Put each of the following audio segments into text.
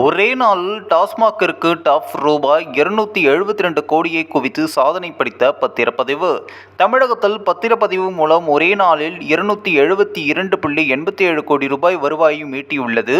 ஒரே நாளில் டாஸ்மாகிற்கு டஃப் ரூபாய் இருநூத்தி எழுபத்தி ரெண்டு கோடியை குவித்து சாதனை படித்த பத்திரப்பதிவு. தமிழகத்தில் பத்திரப்பதிவு மூலம் ஒரே நாளில் இருநூத்தி எழுபத்தி இரண்டு புள்ளி எண்பத்தி ஏழு கோடி ரூபாய் வருவாயும் ஈட்டியுள்ளது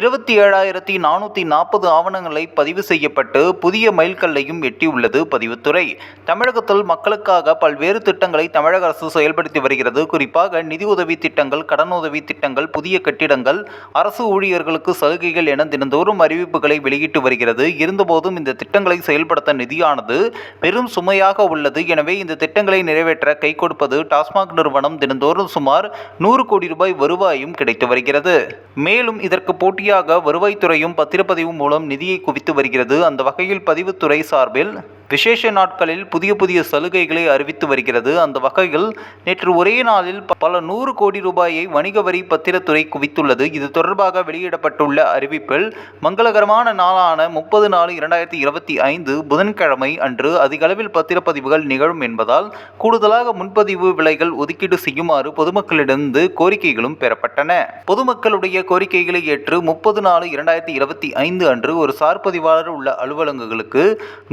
இருபத்தி ஏழாயிரத்தி நானூற்றி நாற்பது ஆவணங்களை பதிவு செய்யப்பட்டு புதிய மைல்கல்லையும் எட்டியுள்ளது பதிவுத்துறை. தமிழகத்தில் மக்களுக்காக பல்வேறு திட்டங்களை தமிழக அரசு செயல்படுத்தி வருகிறது. குறிப்பாக நிதி உதவி திட்டங்கள் கடனுதவி திட்டங்கள் புதிய கட்டிடங்கள் அரசு ஊழியர்களுக்கு சலுகைகள் என தினந்தோறும் அறிவிப்புகளை வெளியிட்டு வருகிறது. இருந்தபோதும் இந்த திட்டங்களை செயல்படுத்த நிதியானது பெரும் சுமையாக உள்ளது. எனவே இந்த திட்டங்களை நிறைவேற்ற கை கொடுப்பது டாஸ்மாக் நிறுவனம் தினந்தோறும் சுமார் நூறு கோடி ரூபாய் வருவாயும் கிடைத்து வருகிறது. மேலும் இதற்கு போட்டியாக வருவாய்த்துறையும் பத்திரப்பதிவு மூலம் நிதியை குவித்து வருகிறது. அந்த வகையில் பதிவுத்துறை சார்பில் விசேஷ நாட்களில் புதிய புதிய சலுகைகளை அறிவித்து வருகிறது. அந்த வகையில் நேற்று ஒரே நாளில் பல நூறு கோடி ரூபாயை வணிக வரி பத்திரத்துறை குவித்துள்ளது. இது தொடர்பாக வெளியிடப்பட்டுள்ள அறிவிப்பில் மங்களகரமான நாளான முப்பது நாலு இரண்டாயிரத்தி இருபத்தி ஐந்து புதன்கிழமை அன்று அதிகளவில் பத்திரப்பதிவுகள் நிகழும் என்பதால் கூடுதலாக முன்பதிவு விலைகள் ஒதுக்கீடு செய்யுமாறு பொதுமக்களிடமிருந்து கோரிக்கைகளும் பெறப்பட்டன. பொதுமக்களுடைய கோரிக்கைகளை ஏற்று முப்பது நாலு இரண்டாயிரத்தி இருபத்தி ஐந்து அன்று ஒரு சார்பதிவாளர் உள்ள அலுவலகங்களுக்கு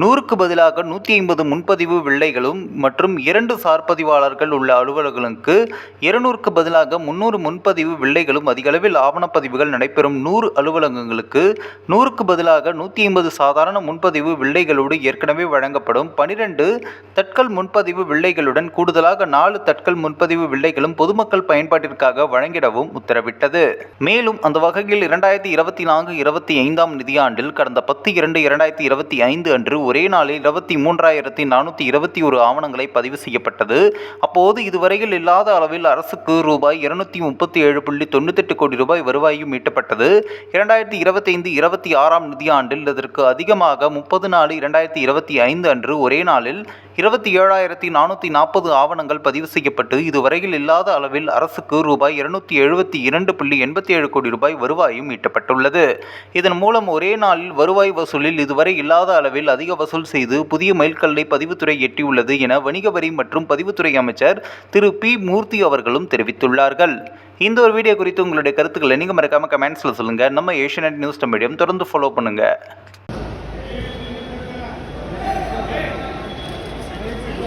நூறுக்கு பதிலாக நூற்றி ஐம்பது முன்பதிவு வில்லைகளும் மற்றும் இரண்டு சார்பதிவாளர்கள் உள்ள அலுவலகங்களுக்கு இருநூறுக்கு பதிலாக முன்னூறு முன்பதிவு வில்லைகளும் அதிகளவில் ஆவணப்பதிவுகள் நடைபெறும் நூறு அலுவலகங்களுக்கு நூறுக்கு பதிலாக நூற்றி ஐம்பது சாதாரண முன்பதிவு வில்லைகளோடு ஏற்கனவே வழங்கப்படும் பனிரெண்டு தட்கல் முன்பதிவு வில்லைகளுடன் கூடுதலாக நாலு தட்கல் முன்பதிவு வில்லைகளும் பொதுமக்கள் பயன்பாட்டிற்காக வழங்கிடவும் உத்தரவிட்டது. மேலும் அந்த வகையில் இரண்டாயிரத்தி இருபத்தி நான்கு இருபத்தி ஐந்தாம் நிதியாண்டில் கடந்த பத்து இரண்டு இரண்டாயிரத்தி இருபத்தி ஐந்து அன்று ஒரே நாளில் இருபத்தி மூன்றாயிரத்தி நானூற்றி இருபத்தி ஒரு ஆவணங்களை பதிவு செய்யப்பட்டது. அப்போது இதுவரையில் இல்லாத அளவில் அரசுக்கு ரூபாய் இருநூத்தி முப்பத்தி ஏழு புள்ளி தொண்ணூத்தெட்டு கோடி ரூபாய் வருவாயும் ஈட்டப்பட்டது. இரண்டாயிரத்தி இருபத்தைந்து இருபத்தி ஆறாம் நிதியாண்டில் இதற்கு அதிகமாக முப்பது நாலு இரண்டாயிரத்தி இருபத்தி ஐந்து அன்று ஒரே நாளில் இருபத்தி ஏழாயிரத்தி நானூற்றி நாற்பது ஆவணங்கள் பதிவு செய்யப்பட்டு இதுவரையில் இல்லாத அளவில் அரசுக்கு ரூபாய் இருநூத்தி எழுபத்தி இரண்டு புள்ளி எண்பத்தி ஏழு கோடி ரூபாய் வருவாயும் ஈட்டப்பட்டுள்ளது. இதன் மூலம் ஒரே நாளில் வருவாய் வசூலில் இதுவரை இல்லாத அளவில் அதிக வசூல் செய்து புதிய மைல்கல்லை பதிவுத்துறை எட்டியுள்ளது என வணிக வரி மற்றும் பதிவுத்துறை அமைச்சர் திரு பி மூர்த்தி அவர்களும் தெரிவித்துள்ளார்கள் இந்த ஒரு வீடியோ குறித்து உங்களுடைய கருத்துக்களை நீங்கள் மறக்காம கமெண்ட்ஸில் சொல்லுங்கள் நம்ம ஏஷியநெட் நியூஸ் மீடியம் தொடர்ந்து ஃபாலோ பண்ணுங்கள்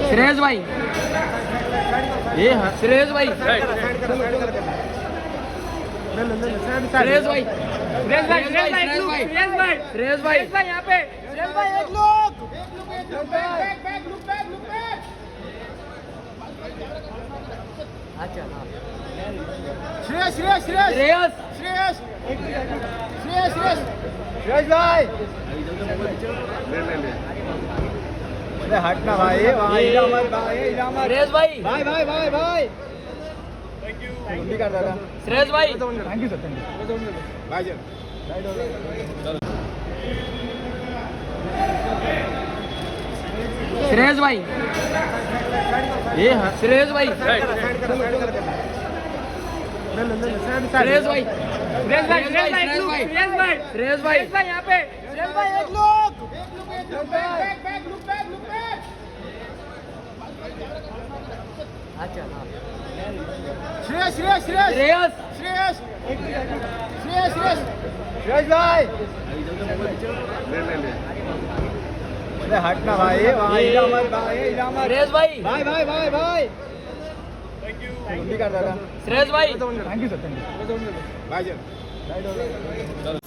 श्रेयस भाई ये हाँ श्रेयस भाई श्रेयस भाई सुरेश भाई सुरेश भाई एक लोग सुरेश भाई श्रेयस भाई सुरेश भाई यहाँ पे किरण भाई एक लोग! श्रेयस! श्रेयस! श्रेयस श्रेयस श्रेयस श्रेयस श्रेयस भाई अरे हट ना भाई श्रेयस भाई! भाई भाई भाई भाई। श्रेयस भाई! Thank you sir thank you भाई जी श्रेयस भाई ये हाँ श्रेयस भाई श्रेयस भाई सुरेश भाई सुरेश भाई एक लोग सुरेश भाई श्रेयस भाई सुरेश भाई यहाँ पे सुरेश भाई एक लोग back back look back look back अच्छा हाँ श्रेयस श्रेयस श्रेयस श्रेयस श्रेयस श्रेयस श्रेयस श्रेयस भाई अरे हटना भाई भाई इधर मत भाई इधर मत श्रेयस भाई। भाई भाई भाई भाई। थैंक यू जल्दी कर दादा श्रेयस भाई thank you sir thank you भाई जी